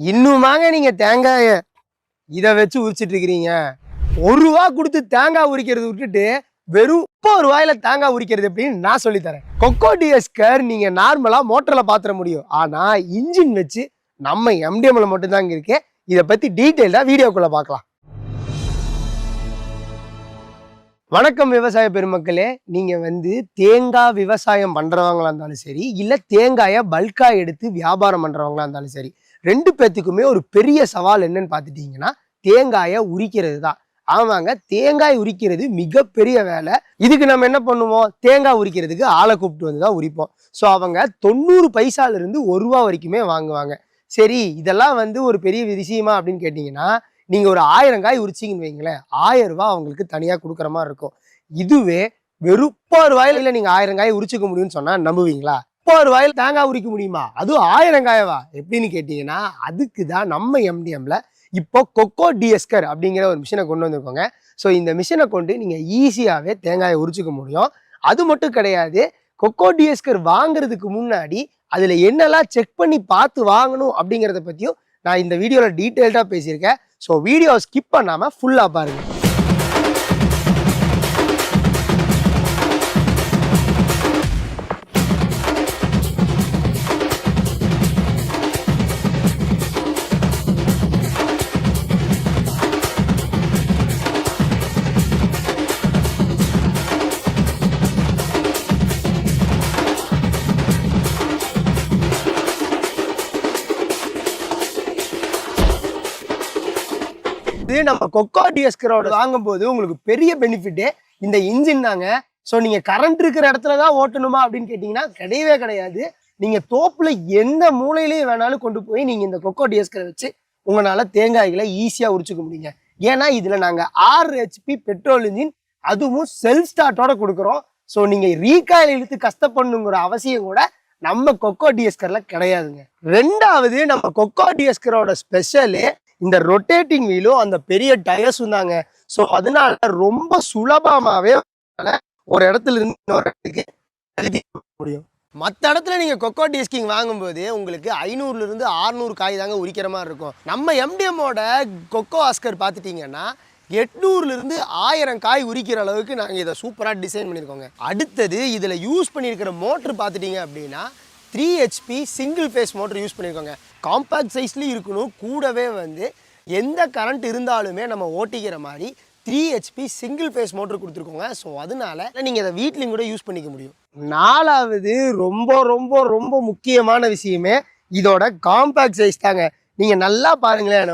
இன்னுமாங்க நீங்க தேங்காய இதை வச்சு உரிச்சிட்டு இருக்கிறீங்க ஒரு ரூபா கொடுத்து தேங்காய் உரிக்கிறது விட்டுட்டு வெறும் முப்பது ரூபாயில தேங்காய் உரிக்கிறது எப்படின்னு நான் சொல்லித்தரேன் கொக்கோ டிஎஸ்கர் நீங்க நார்மலா மோட்டர்ல பாத்திர முடியும். ஆனா இன்ஜின் வச்சு நம்ம எம்டிஎம்ல மட்டும்தாங்க இருக்கு. இதை பத்தி டீட்டெயிலா வீடியோக்குள்ள பார்க்கலாம் வணக்கம் விவசாய பெருமக்களே. நீங்க வந்து தேங்காய் விவசாயம் பண்றவங்களா இருந்தாலும் சரி இல்ல தேங்காயை பல்கா எடுத்து வியாபாரம் பண்றவங்களா இருந்தாலும் சரி ரெண்டு பேத்துக்குமே ஒரு பெரிய சவால் என்னன்னு பார்த்துட்டீங்கன்னா தேங்காயை உரிக்கிறது தான் ஆமாங்க தேங்காய் உரிக்கிறது மிகப்பெரிய வேலை. இதுக்கு நம்ம என்ன பண்ணுவோம்? தேங்காய் உரிக்கிறதுக்கு ஆளை கூப்பிட்டு வந்து தான் உரிப்போம். ஸோ அவங்க தொண்ணூறு பைசால இருந்து ஒரு ரூபா வரைக்குமே வாங்குவாங்க. சரி இதெல்லாம் வந்து ஒரு பெரிய விஷயமா அப்படின்னு கேட்டிங்கன்னா நீங்கள் ஒரு ஆயிரம் காய் உரிச்சிங்கன்னு வைங்களேன் ஆயிரம் ரூபாய் அவங்களுக்கு தனியாக கொடுக்குற மாதிரி இருக்கும். இதுவே வெறுப்பா முப்பது ரூபாயில நீங்க ஆயிரம் காய் உரிச்சுக்க முடியும்னு சொன்னால் நம்புவீங்களா? முப்பது வாயில் தேங்காய் உரிக்க முடியுமா? அதுவும் ஆயிரம் காயவா? எப்படின்னு கேட்டீங்கன்னா அதுக்கு தான் நம்ம எம்டிஎம்ல இப்போ கொக்கோ டிஎஸ்கர் அப்படிங்கிற ஒரு மிஷினை கொண்டு வந்திருக்கோங்க. ஸோ இந்த மிஷினை கொண்டு நீங்கள் ஈஸியாகவே தேங்காயை உரிச்சுக்க முடியும். அது மட்டும் கிடையாது கொக்கோ டிஎஸ்கர் வாங்குறதுக்கு முன்னாடி அதில் என்னெல்லாம் செக் பண்ணி பார்த்து வாங்கணும் அப்படிங்கிறத பற்றியும் நான் இந்த வீடியோவில் டீட்டெயில்டாக பேசியிருக்கேன். ஸோ வீடியோவை ஸ்கிப் பண்ணாமல் ஃபுல்லாக பாருங்கள் இது நம்ம கொக்கோ டிஎஸ்கரோட வாங்கும்போது உங்களுக்கு பெரிய பெனிஃபிட்டு இந்த இன்ஜின் தாங்க. ஸோ நீங்கள் கரண்ட் இருக்கிற இடத்துல தான் ஓட்டணுமா அப்படின்னு கேட்டிங்கன்னா கிடையவே கிடையாது. நீங்கள் தோப்பில் எந்த மூலையிலையும் வேணாலும் கொண்டு போய் நீங்கள் இந்த கொக்கோ டிஎஸ்கரை வச்சு உங்களால் தேங்காய்களை ஈஸியாக உரிச்சுக்க முடியுங்க. ஏன்னா இதில் நாங்கள் ஆறு ஹெச்பி பெட்ரோல் இன்ஜின் அதுவும் செல்ஃப் ஸ்டார்ட்டோட கொடுக்குறோம். ஸோ நீங்கள் ரீகாயில் இழுத்து கஷ்டப்படணுங்கிற அவசியம் கூட நம்ம கொக்கோ டிஎஸ்கரில் கிடையாதுங்க. ரெண்டாவது நம்ம கொக்கோ டிஎஸ்கரோட ஸ்பெஷலு இந்த ரொட்டேட்டிங் வீலும் அந்த பெரிய டயர்ஸும் தாங்க ஸோ அதனால ரொம்ப சுலபமாகவே ஒரு இடத்துல இருந்து இன்னொரு இடத்துக்கு எழுதி முடியும். மற்ற இடத்துல நீங்க கொக்கோ டிஸ்கிங் வாங்கும்போது உங்களுக்கு ஐநூறுல இருந்து ஆறுநூறு காய் தாங்க உரிக்கிற மாதிரி இருக்கும். நம்ம எம்டிஎம்மோட கொக்கோ ஆஸ்கர் பார்த்துட்டீங்கன்னா எட்நூறுல இருந்து ஆயிரம் காய் உரிக்கிற அளவுக்கு நாங்கள் இதை சூப்பராக டிசைன் பண்ணியிருக்கோங்க. அடுத்தது இதில் யூஸ் பண்ணியிருக்கிற மோட்ரு பார்த்துட்டீங்க அப்படின்னா three HP single phase motor use பண்ணியிருக்கோங்க. Compact சைஸ்லேயும் இருக்கணும். கூடவே வந்து எந்த கரண்ட் இருந்தாலுமே நம்ம ஓட்டிக்கிற மாதிரி three HP single phase motor கொடுத்துருக்கோங்க. So அதனால நீங்கள் இதை வீட்லேயும் கூட யூஸ் பண்ணிக்க முடியும். நாலாவது ரொம்ப ரொம்ப ரொம்ப முக்கியமான விஷயமே இதோட காம்பேக்ட் சைஸ் தாங்க. நீங்கள் நல்லா பாருங்களேன்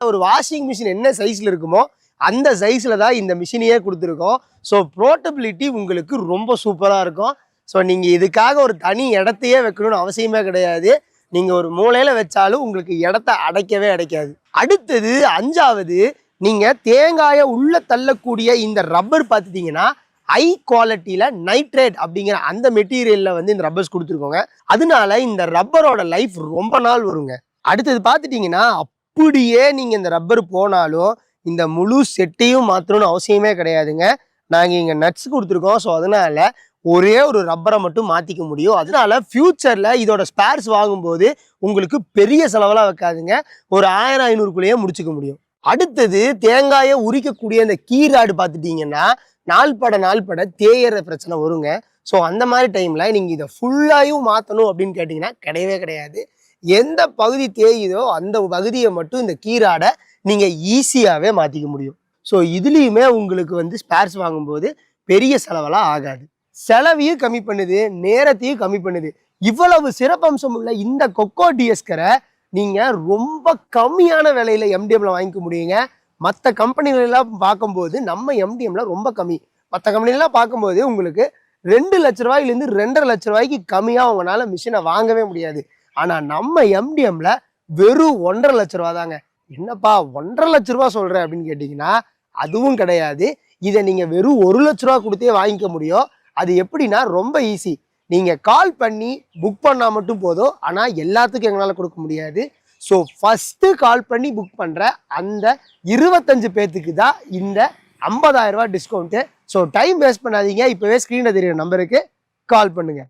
ஒரு வாஷிங் மிஷின் என்ன சைஸில் இருக்குமோ அந்த சைஸில் தான் இந்த மிஷினையே கொடுத்துருக்கோம். ஸோ ப்ரோட்டபிலிட்டி உங்களுக்கு ரொம்ப சூப்பராக இருக்கும். ஸோ நீங்கள் இதுக்காக ஒரு தனி இடத்தையே வைக்கணும்னு அவசியமே கிடையாது. நீங்கள் ஒரு மூலையில் வச்சாலும் உங்களுக்கு இடத்த அடைக்கவே அடைக்காது. அடுத்தது அஞ்சாவது நீங்கள் தேங்காயை உள்ளே தள்ளக்கூடிய இந்த ரப்பர் பார்த்துட்டிங்கன்னா ஹை குவாலிட்டியில் நைட்ரேட் அப்படிங்கிற அந்த மெட்டீரியலில் வந்து இந்த ரப்பர்ஸ் கொடுத்துருக்கோங்க. அதனால இந்த ரப்பரோட லைஃப் ரொம்ப நாள் வருங்க. அடுத்தது பார்த்துட்டிங்கன்னா அப்படியே நீங்கள் இந்த ரப்பர் போனாலும் இந்த முழு செட்டையும் மாற்றணும்னு அவசியமே கிடையாதுங்க. நாங்கள் இங்கே நட்ஸ் கொடுத்துருக்கோம். ஸோ அதனால ஒரே ஒரு ரப்பரை மட்டும் மாற்றிக்க முடியும். அதனால ஃப்யூச்சரில் இதோட ஸ்பேர்ஸ் வாங்கும்போது உங்களுக்கு பெரிய செலவெல்லாம் வைக்காதுங்க. ஒரு ஆயிரம் ஐநூறுக்குள்ளேயே முடிச்சுக்க முடியும். அடுத்தது தேங்காயை உரிக்கக்கூடிய அந்த கீராடு பார்த்துட்டீங்கன்னா நாள்பட நாள்பட தேயிற பிரச்சனை வருங்க. ஸோ அந்த மாதிரி டைமில் நீங்கள் இதை ஃபுல்லாயும் மாற்றணும் அப்படின்னு கேட்டிங்கன்னா கிடையவே கிடையாது. எந்த பகுதி தேயுதோ அந்த பகுதியை மட்டும் இந்த கீராடை நீங்கள் ஈஸியாகவே மாற்றிக்க முடியும். ஸோ இதுலேயுமே உங்களுக்கு வந்து ஸ்பேர்ஸ் வாங்கும்போது பெரிய செலவெல்லாம் ஆகாது. செலவையும் கம்மி பண்ணுது நேரத்தையும் கம்மி பண்ணுது. இவ்வளவு சிறப்பம்சம் உள்ள இந்த கொக்கோ டிஎஸ்கரை நீங்கள் ரொம்ப கம்மியான விலையில எம்டிஎம்ல வாங்கிக்க முடியுங்க. மற்ற கம்பெனிகளெல்லாம் பார்க்கும்போது நம்ம எம்டிஎம்ல ரொம்ப கம்மி. மற்ற கம்பெனிலாம் பார்க்கும்போது உங்களுக்கு ரெண்டு லட்ச ரூபாயிலேருந்து ரெண்டரை லட்ச ரூபாய்க்கு கம்மியாக உங்களால் மிஷினை வாங்கவே முடியாது. ஆனால் நம்ம எம்டிஎம்ல வெறும் ஒன்றரை லட்ச ரூபா தாங்க. என்னப்பா ஒன்றரை லட்ச ரூபா சொல்கிறேன் அப்படின்னு கேட்டிங்கன்னா அதுவும் கிடையாது. இதை நீங்கள் வெறும் ஒரு லட்ச ரூபா கொடுத்தே வாங்கிக்க முடியும். அது எப்படின்னா ரொம்ப ஈஸி நீங்கள் கால் பண்ணி புக் பண்ணால் மட்டும் போதும். ஆனால் எல்லாத்துக்கும் எங்களால் கொடுக்க முடியாது. ஸோ ஃபஸ்ட்டு கால் பண்ணி புக் பண்ணுற அந்த இருபத்தஞ்சு பேர்த்துக்கு தான் இந்த ஐம்பதாயிரரூபா டிஸ்கவுண்ட்டு ஸோ டைம் வேஸ்ட் பண்ணாதீங்க. இப்போவே ஸ்க்ரீனில் தெரியுற நம்பருக்கு கால் பண்ணுங்கள்